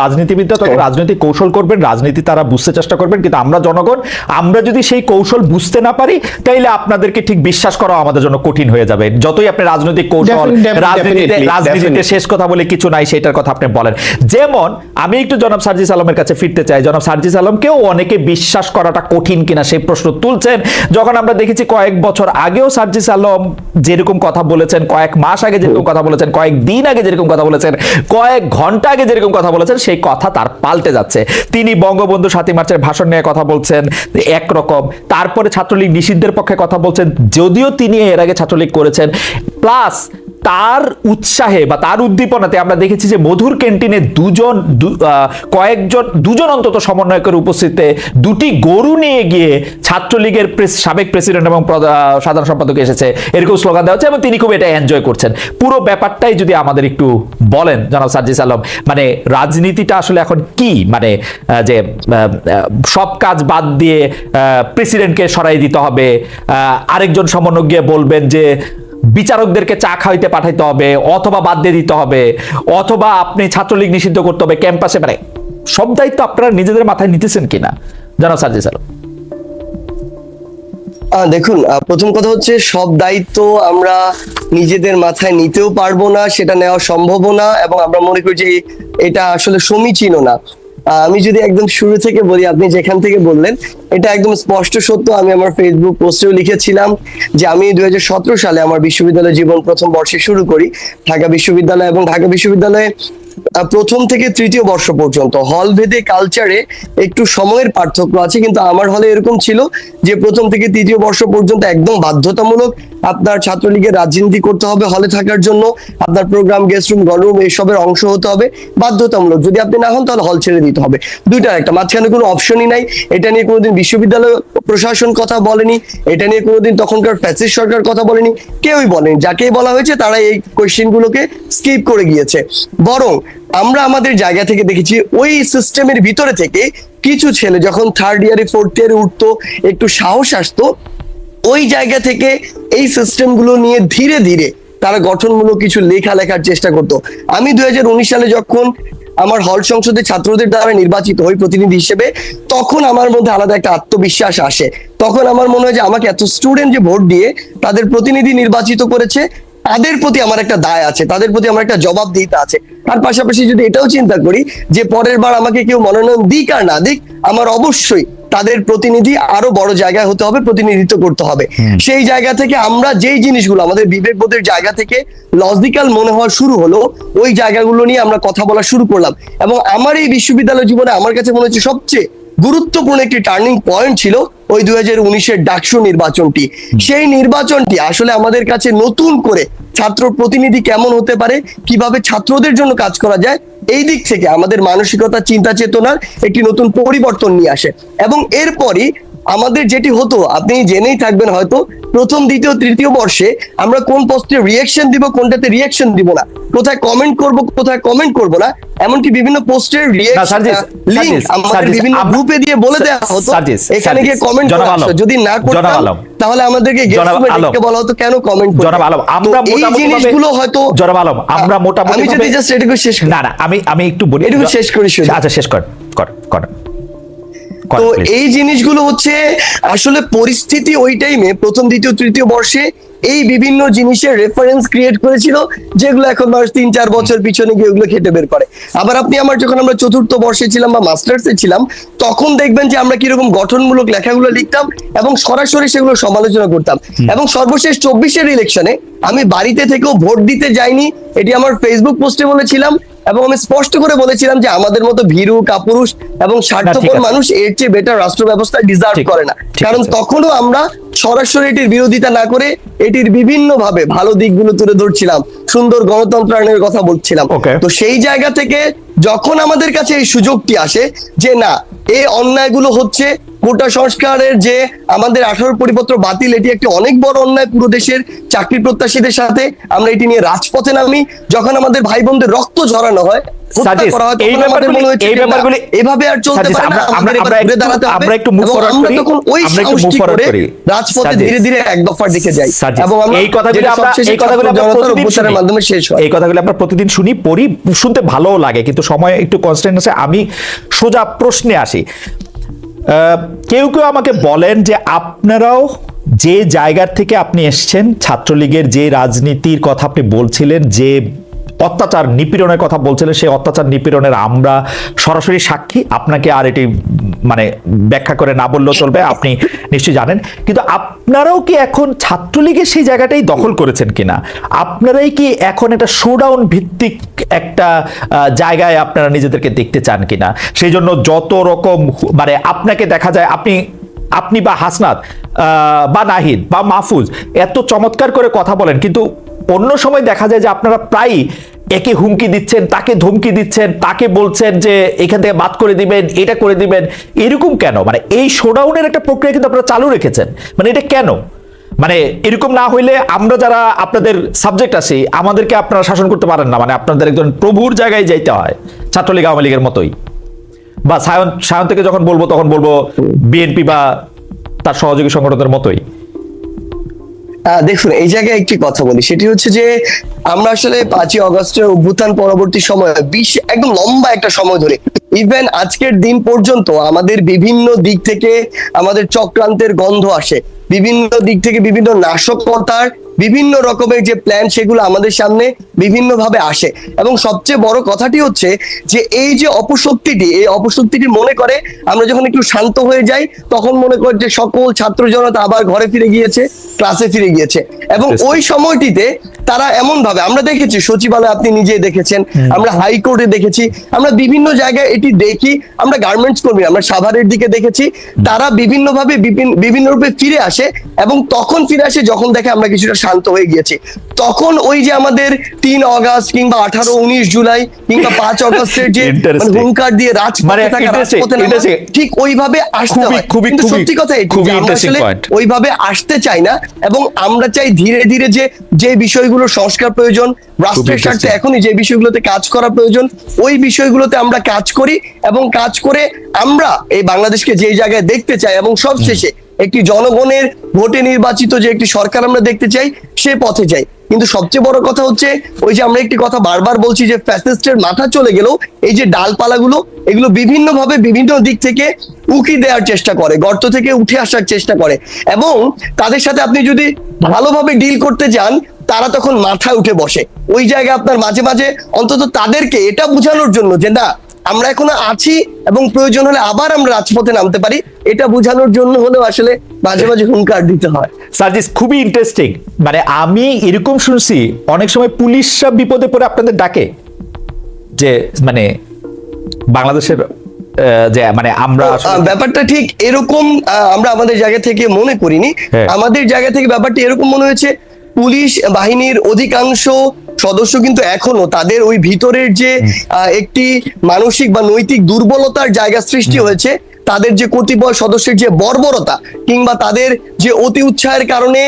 রাজনীতিবিদরা তখন রাজনৈতিক কৌশল করবেন রাজনীতি তারা বুঝতে চেষ্টা করবেন কিন্তু আমরা জনগণ আমরা যদি সেই কৌশল বুঝতে না পারি তাইলে আপনাদেরকে ঠিক বিশ্বাস করা আমাদের জন্য কঠিন হয়ে যাবে। যতই আপনি রাজনৈতিক কৌশল রাজনীতিতে রাজনীতিতে শেষ কথা বলে কিছু নাই সেটার কথা আপনি বলেন। যেমন আমি একটু জনাব সার্জিস আলমের কাছে ফিরতে চাই। জনাব সার্জিস আলমকেও অনেকে বিশ্বাস করাটা কঠিন কিনা সেই প্রশ্ন তুলছেন। যখন আমরা দেখেছি কয়েক বছর আগেও সার্জিস আলম যেরকম কথা বলেছেন কয়েক মাস আগে যেরকম কথা বলেছেন কয়েক দিন আগে যেরকম কথা বলেছেন কয়েক ঘণ্টা আগে যেরকম কথা বলেছেন সেই কথা তার পাল্টে যাচ্ছে। তিনি বঙ্গবন্ধু সাতই মার্চের ভাষণ নিয়ে কথা বলছেন একরকম। তারপরে ছাত্রলীগ নিষিদ্ধের পক্ষে কথা বলছেন, যদিও তিনি এর আগে ছাত্রলীগ করেছেন। প্লাস তার উৎসাহে বা তার উদ্দীপনাতে আমরা দেখেছি যে মধুর ক্যান্টিনে দুজন কয়েকজন, দুজন অন্তত সমন্বয়কের উপস্থিতিতে দুটি গরু নিয়ে গিয়ে ছাত্রলীগের সাবেক প্রেসিডেন্ট এবং সাধারণ সম্পাদক এসেছে। এরকম স্লোগান দেওয়া হচ্ছে এবং তিনি খুব এটা এনজয় করছেন। পুরো ব্যাপারটাই যদি আমাদের একটু বলেন, জনাব সার্জিস আলম মানে রাজনীতিটা আসলে এখন কি? মানে যে সব কাজ বাদ দিয়ে প্রেসিডেন্টকে সরাই দিতে হবে আরেকজন সমন্বয় গিয়ে বলবেন যে বিচারকদেরকে চা খাইতে পাঠাইতে হবে অথবা বাদ দিয়ে দিতে হবে অথবা আপনি ছাত্রলীগ নিষিদ্ধ করতে হবে ক্যাম্পাসে। মানে সব দায়িত্ব আপনারা নিজেদের মাথায় নিতেছেন কিনা? জানাব সার্জিস আলম। আহ, দেখুন প্রথম কথা হচ্ছে সব দায়িত্ব আমরা নিজেদের মাথায় নিতেও পারব না সেটা নেওয়া সম্ভবও না এবং আমরা মনে করি যে এটা আসলে সমীচীনও না। আমি যদি একদম শুরু থেকে বলি, আপনি যেখান থেকে বললেন, এটা একদম স্পষ্ট সত্য। আমি আমার ফেসবুক পোস্টেও লিখেছিলাম যে আমি দুই হাজার সতেরো সালে আমার বিশ্ববিদ্যালয় জীবন প্রথম বর্ষে শুরু করি। ঢাকা বিশ্ববিদ্যালয় এবং ঢাকা বিশ্ববিদ্যালয়ে প্রথম থেকে তৃতীয় বর্ষ পর্যন্ত। হল ভেদে কালচারে একটু সময়ের পার্থক্য আছে, কিন্তু আমার হলে এরকম ছিল যে প্রথম থেকে তৃতীয় বর্ষ পর্যন্ত একদম বাধ্যতামূলক আপনার ছাত্রলীগের রাজনীতি করতে হবে হলে থাকার জন্য, আপনার প্রোগ্রাম গেস্ট রুম গণরুম এসবের অংশ হতে হবে, বাধ্যতামূলক। যদি আপনি না হন, তাহলে হল ছেড়ে দিতে হবে। দুইটার একটা, মাঝখানে কোনো অপশনই নাই। এটা নিয়ে কোনোদিন বিশ্ববিদ্যালয় প্রশাসন কথা বলেনি, এটা নিয়ে কোনোদিন তখনকার ফ্যাসিস্ট সরকার কথা বলেনি, কেউই বলেনি। যাকেই বলা হয়েছে তারা এই কোয়েশ্চেন গুলোকে স্কিপ করে গিয়েছে। বরং আমরা আমাদের জায়গা থেকে দেখেছি ওই সিস্টেমের ভিতরে থেকে কিছু ছেলে যখন থার্ড ইয়ারে ফোর্থ ইয়ারে উঠতো, একটু সাহস আসতো, ওই জায়গা থেকে এই সিস্টেমগুলো নিয়ে ধীরে ধীরে তারা গঠনমূলক কিছু লেখা লেখার চেষ্টা করতো। আমি দুই হাজার উনিশ সালে যখন আমার হল সংসদে ছাত্রদের দ্বারা নির্বাচিত হই প্রতিনিধি হিসেবে, তখন আমার মধ্যে আলাদা একটা আত্মবিশ্বাস আসে। তখন আমার মনে হয় যে আমাকে এত স্টুডেন্ট যে ভোট দিয়ে তাদের প্রতিনিধি নির্বাচিত করেছে তাদের প্রতি আমার একটা দায় আছে তাদের প্রতি আমার একটা জবাবদিহিতা আছে। তার পাশাপাশি যদি এটাও চিন্তা করি যে পরের বার আমাকে কেউ মনোনয়ন দিক আর না দিক আমার অবশ্যই তাদের প্রতিনিধি আরও বড় জায়গায় হতে হবে প্রতিনিধিত্ব করতে হবে। সেই জায়গা থেকে আমরা যেই জিনিসগুলো আমাদের বিবেকবোধের জায়গা থেকে লজিক্যাল মনে হওয়া শুরু হলো ওই জায়গাগুলো নিয়ে আমরা কথা বলা শুরু করলাম। এবং আমার এই বিশ্ববিদ্যালয় জীবনে আমার কাছে মনে হচ্ছে সবচেয়ে গুরুত্বপূর্ণ একটি টার্নিং পয়েন্ট ছিল ওই দুই হাজার উনিশের ডাকসু নির্বাচনটি। সেই নির্বাচনটি আসলে আমাদের কাছে নতুন করে ছাত্র প্রতিনিধি কেমন হতে পারে কীভাবে ছাত্রদের জন্য কাজ করা যায় এই দিক থেকে আমাদের মানসিকতা চিন্তা চেতনার একটি নতুন পরিবর্তন নিয়ে আসে। এবং এরপরই আমাদের যেটি হতো আপনি জেনেই থাকবেন হয়তো প্রথম দ্বিতীয় তৃতীয় বর্ষে আমরা কোন পোস্টে রিয়াকশন দিব কোনটাতে রিয়াকশন দিব না কোথায় কমেন্ট করব কোথায় কমেন্ট করব না এমনকি বিভিন্ন পোস্টের বিভিন্ন গ্রুপে দিয়ে বলে দেওয়া হতো এখানে গিয়ে কমেন্ট। যদি না করতাম তাহলে আমাদেরকে বলা হতো কেন কমেন্ট জনাব আলম আমরা এই জিনিসগুলো হয়তো জনাব আলম আমরা মোটামুটি আমি যদি জাস্ট এটুকু শেষ। না না আমি আমি একটু বলি এটুকু শেষ করি। আচ্ছা শেষ কর কর কর, তো এই জিনিসগুলো হচ্ছে আসলে পরিস্থিতি ওই টাইমে প্রথম দ্বিতীয় তৃতীয় বর্ষে এই বিভিন্ন জিনিসের রেফারেন্স ক্রিয়েট করেছিল যেগুলো এখন মানুষ তিন চার বছর পিছনে গিয়ে ওগুলো খেটে বের করে। আবার আপনি আমার যখন আমরা চতুর্থ বর্ষে ছিলাম বা মাস্টার্সে ছিলাম তখন দেখবেন যে আমরা কীরকম গঠনমূলক লেখাগুলো লিখতাম এবং সরাসরি সেগুলো সমালোচনা করতাম। এবং সর্বশেষ চব্বিশের ইলেকশনে আমি বাড়িতে থেকেও ভোট দিতে যাইনি এটি আমার ফেসবুক পোস্টে বলেছিলাম এবং আমি স্পষ্ট করে বলেছিলাম যে আমাদের মতো ভীরু কাপুরুষ এবং স্বার্থপর মানুষ এর চেয়ে বেটার রাষ্ট্র ব্যবস্থা ডিজার্ভ করে না। কারণ তখনও আমরা সরাসরি এটির বিরোধিতা না করে এটির বিভিন্ন ভাবে ভালো দিকগুলো তুলে ধরছিলাম সুন্দর গণতন্ত্রায়নের কথা বলছিলাম। তো সেই জায়গা থেকে যখন আমাদের কাছে এই সুযোগটি আসে যে না এই অন্যায়গুলো হচ্ছে কোটা সংস্কারের যে আমাদের আঠারো পরিপত্র বাতিল এটি একটি অনেক বড় অন্যায় পুরো দেশের চাকরি প্রত্যাশীদের সাথে। আমরা এটি নিয়ে রাজপথে নামি। যখন আমাদের ভাই বোনদের রক্ত ঝরানো হয় এভাবে আর চলতে পারে না আমাদের ঘুরে দাঁড়াতে হবে। আমরা। তখন ওই সাহসটি করে রাজপথে ধীরে ধীরে এক দফার দিকে যাই। এবং এই কথাগুলি যেটা আমরা এই কথাগুলি জনতার প্রতিদিন অভ্যুত্থানের শুনি। মাধ্যমে শেষ হয়। এই কথাগুলি আমরা প্রতিদিন শুনি পড়ি শুনতে ভালোও লাগে কিন্তু সময় একটু কনস্ট্যান্ট আছে আমি সোজা প্রশ্নে আসি। কেউ কেউ আমাকে বলেন যে আপনারাও যে জায়গার থেকে আপনি এসছেন, ছাত্রলীগের যে রাজনীতির কথা আপনি বলছিলেন, যে অত্যাচার নিপীড়নের কথা বলছিলেন সেই অত্যাচার নিপীড়নের আমরা সরাসরি সাক্ষী। আপনাকে আর এটি মানে ব্যাখ্যা করে না বললেও চলবে, আপনি নিশ্চয়ই জানেন। কিন্তু আপনারাও কি এখন ছাত্রলীগের সেই জায়গাটাই দখল করেছেন কিনা? আপনারাই কি এখন একটা শোডাউন ভিত্তিক একটা জায়গায় আপনারা নিজেদেরকে দেখতে চান কিনা? সেই জন্য যত রকম মানে আপনাকে দেখা যায়, আপনি আপনি বা হাসনাত বা নাহিদ, বা মাহফুজ, এত চমৎকার করে কথা বলেন, কিন্তু অন্য সময় দেখা যায় যে আপনারা প্রায়ই একে হুমকি দিচ্ছেন, তাকে ধমকি দিচ্ছেন, তাকে বলছেন যে এখান থেকে বাদ করে দিবেন, এটা করে দিবেন। এরকম কেন? মানে এই শোডাউনের একটা প্রক্রিয়া কিন্তু আপনারা চালু রেখেছেন। মানে এটা কেন? মানে এরকম না হইলে আমরা যারা আপনাদের সাবজেক্ট আছি, আমাদেরকে আপনারা শাসন করতে পারেন না। মানে আপনাদের একজন প্রভুর জায়গায় যাইতে হয়, ছাত্রলীগ, আওয়ামী লীগের মতোই। বা সায়ন সায়ন থেকে যখন বলব, তখন বলব, বিএনপি বা তার সহযোগী সংগঠনের মতোই। দেখুন, এই জায়গায় একটি কথা বলি। সেটি হচ্ছে যে, আমরা আসলে পাঁচই অগস্টের অভ্যুত্থান পরবর্তী সময় বিশ একদম লম্বা একটা সময় ধরে ইভেন আজকের দিন পর্যন্ত আমাদের বিভিন্ন দিক থেকে আমাদের চক্রান্তের গন্ধ আসে। বিভিন্ন দিক থেকে বিভিন্ন নাশকতার বিভিন্ন রকমের যে প্ল্যান সেগুলো আমাদের সামনে বিভিন্ন ভাবে আসে। এবং সবচেয়ে বড় কথাটি হচ্ছে যে এই যে অপশক্তিটি এই অপশক্তিটি মনে করে আমরা যখন একটু শান্ত হয়ে যাই তখন মনে করে যে সকল ছাত্র জনতা আবার ঘরে ফিরে গিয়েছে ক্লাসে ফিরে গিয়েছে। এবং ওই সময়টিতে তারা এমন ভাবে আমরা দেখেছি সচিবালয় আপনি নিজেই দেখেছেন আমরা হাইকোর্টে দেখেছি আমরা বিভিন্ন জায়গায় এটি দেখি আমরা গার্মেন্টস কর্মী আমরা সাভারের দিকে দেখেছি তারা বিভিন্ন ভাবে বিভিন্ন রূপে ফিরে আসে এবং তখন ফিরে আসে যখন দেখে আমরা কিছুটা শান্ত হয়ে গিয়েছি। তখন ওই যে আমাদের তিন অগাস্ট কিংবা আঠারো উনিশ জুলাই কিংবা পাঁচ অগস্টের যে মানে হুঙ্কার দিয়ে মানে রাজপথে রাজপথে ঠিক ওইভাবে আসতে হয়। কিন্তু সত্যি কথা ওইভাবে আসতে চাই না এবং আমরা চাই ধীরে ধীরে যে যে বিষয়গুলো সংস্কার প্রয়োজন রাষ্ট্রের স্বার্থে এখনই যে বিষয়গুলোতে কাজ করা প্রয়োজন ওই বিষয়গুলোতে আমরা কাজ করি এবং কাজ করে আমরা এই বাংলাদেশকে যে জায়গায় দেখতে চাই এবং সবশেষে একটি জনগণের ভোটে নির্বাচিত যে একটি সরকার আমরা দেখতে চাই, সে পথে যাই কিন্তু সবচেয়ে বড় কথা হচ্ছে, ওই যে আমরা একটি কথা বারবার বলছি যে ফ্যাসিস্টের মাথা চলে গেলেও এই যে ডালপালাগুলো, এগুলো বিভিন্ন ভাবে বিভিন্ন দিক থেকে উকি দেওয়ার চেষ্টা করে, গর্ত থেকে উঠে আসার চেষ্টা করে। এবং তাদের সাথে আপনি যদি ভালোভাবে ডিল করতে যান, তারা তখন মাথায় উঠে বসে। ওই জায়গায় আপনার মাঝে মাঝে অন্তত তাদেরকে এটা বোঝানোর জন্য যে না আমরা এখনও আছি এবং প্রয়োজন হলে আবার আমরা রাজপথে নামতে পারি। এটা বোঝানোর জন্য হলেও আসলে মাঝে মাঝে হুঙ্কার দিতে হয়। সার্জিস খুবই ইন্টারেস্টিং মানে আমি এরকম শুনছি অনেক সময় পুলিশরা বিপদে পড়ে আপনাদের ডাকে। যে মানে বাংলাদেশের যে মানে আমরা ব্যাপারটা ঠিক এরকম আমরা আমাদের জায়গা থেকে মনে করিনি। হ্যাঁ। আমাদের জায়গা থেকে ব্যাপারটা এরকম মনে হয়েছে পুলিশ বাহিনীর অধিকাংশ সদস্য কিন্তু এখনও তাদের ওই ভিতরের যে একটি মানসিক বা নৈতিক দুর্বলতার জায়গা সৃষ্টি হয়েছে তাদের যে কতিপয় সদস্যের যে বর্বরতা কিংবা তাদের যে অতি উৎসাহের কারণে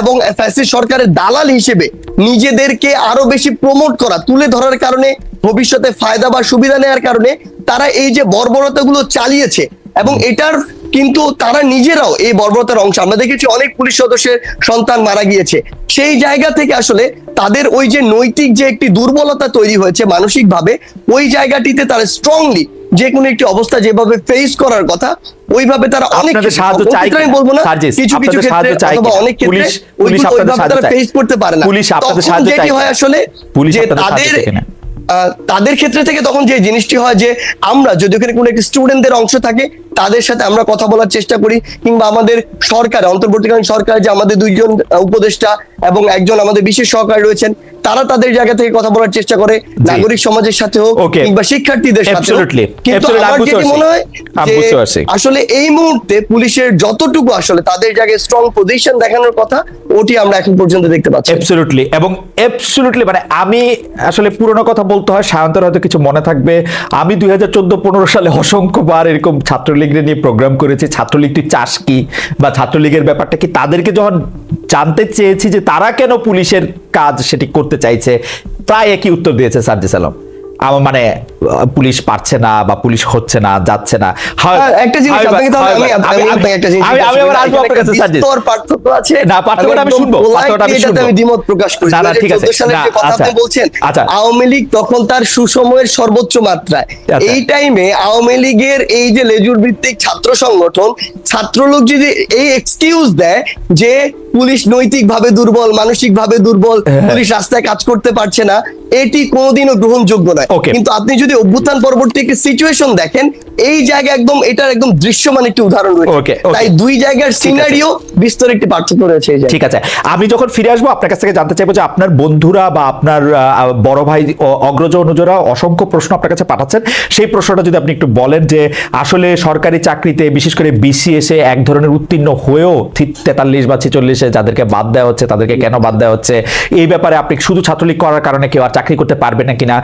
এবং ফ্যাসিস্ট সরকারের দালাল হিসেবে নিজেদেরকে আরও বেশি প্রমোট করা তুলে ধরার কারণে ভবিষ্যতে ফায়দা বা সুবিধা নেওয়ার কারণে তারা এই যে বর্বরতাগুলো চালিয়েছে এবং এটার কিন্তু তারা নিজেরাও এই বর্বরতার অংশ। আমরা দেখেছি অনেক পুলিশ সদস্যের সন্তান মারা গিয়েছে। সেই জায়গা থেকে আসলে তাদের ওই যে নৈতিক যে একটি দুর্বলতা তৈরি হয়েছে মানসিকভাবে ওই জায়গাটিতে তারা স্ট্রংলি যে কোনো একটি অবস্থা যেভাবে ফেস করার কথা ওইভাবে তারা অনেক সাহায্য চাই আমি বলব না কিছু কিছু ক্ষেত্রে অথবা অনেক ক্ষেত্রে পুলিশ- তারা ফেস করতে পারে না। পুলিশ আপনাদের সাহায্য চাই। হয় আসলে যে তাদের তাদের ক্ষেত্রে থেকে তখন যে জিনিসটি হয় যে আমরা যদি ওখানে কোনো একটি স্টুডেন্টদের অংশ থাকে তাদের সাথে আমরা কথা বলার চেষ্টা করি কিংবা আমাদের সরকার অন্তর্বর্তীকালীন সরকার যে আমাদের দুইজন উপদেষ্টা এবং একজন আমাদের বিশেষ সহকারী রয়েছেন তারা তাদের জায়গা থেকে কথা বলার চেষ্টা করে নাগরিক সমাজের সাথে হোক কিংবা শিক্ষার্থীদের সাথে কিন্তু আমার যেটি মনে হয় যে আসলে এই মুহূর্তে পুলিশের যতটুকু আসলে তাদের জায়গায় স্ট্রং পজিশন দেখানোর কথা ওটি আমরা এখন পর্যন্ত দেখতে পাচ্ছি। অ্যাবসলিউটলি এবং অ্যাবসলিউটলি মানে আমি আসলে পুরনো কথা বলতে হয় সায়ন্তর হয়তো কিছু মনে থাকবে। আমি দুই হাজার চোদ্দ পনেরো সালে অসংখ্যবার এরকম ছাত্রলীগ ছাত্রলীগের নিয়ে প্রোগ্রাম করেছে, ছাত্রলীগ তুই চাস কি? বা ছাত্রলীগের ব্যাপারটা কি? তাদেরকে যখন জানতে চেয়েছি যে তারা কেন পুলিশের কাজ সেটি করতে চাইছে প্রায় একই উত্তর দিয়েছে সার্জিস আলম। আমার মানে পুলিশ পারছে না বা পুলিশ হচ্ছে না যাচ্ছে না একটা জিনিস আপনাকে তাহলে আমি আমি- একটা জিনিস আমি- আমি আসব আপনার কাছে বিস্তর পার্থক্য আছে না, পার্থক্যটা আমি শুনব, পার্থক্যটা আমি শুনব। আমি দ্বিমত প্রকাশ করি না, না, ঠিক আছে। না, আচ্ছা, আপনি বলছেন আচ্ছা। আওয়ামী লীগ তখন তার সুসময়ের সর্বোচ্চ মাত্রায় আচ্ছা। এই টাইমে আওয়ামী লীগের এই যে লেজুর ভিত্তিক ছাত্র সংগঠন ছাত্রলোক যদি এই এক্সকিউজ দেয় যে পুলিশ নৈতিকভাবে দুর্বল মানসিকভাবে দুর্বল হ্যাঁ। পুলিশ রাস্তায় কাজ করতে পারছে না এটি কোনোদিনও গ্রহণযোগ্য নয় Okay. কিন্তু আপনি যদি অভ্যুত্থান পরবর্তী একটি সিচুয়েশন দেখেন এই জায়গায় একদম এটার একদম দৃশ্যমান একটি উদাহরণ রয়েছে. তাই দুই জায়গার সিনারিও বিস্তর একটি পার্থক্য রয়েছে ঠিক আছে। আমি যখন ফিরে আসব আপনার কাছ থেকে জানতে চাইব যে আপনার বন্ধুরা বা আপনার বড় ভাই অগ্রজ অনুজরা অসংখ্য প্রশ্ন আপনার কাছে পাঠাচ্ছেন। সেই প্রশ্নটা যদি আপনি একটু বলেন যে আসলে সরকারি চাকরিতে বিশেষ করে বিসিএসে এক ধরনের উত্তীর্ণ হয়েও তেতাল্লিশ বা ছেচল্লিশে যাদেরকে বাদ দেওয়া হচ্ছে তাদেরকে কেন বাদ দেওয়া হচ্ছে? এই ব্যাপারে আপনি শুধু ছাত্রলীগ করার কারণে কেউ আর চাকরি করতে পারবে না কিনা?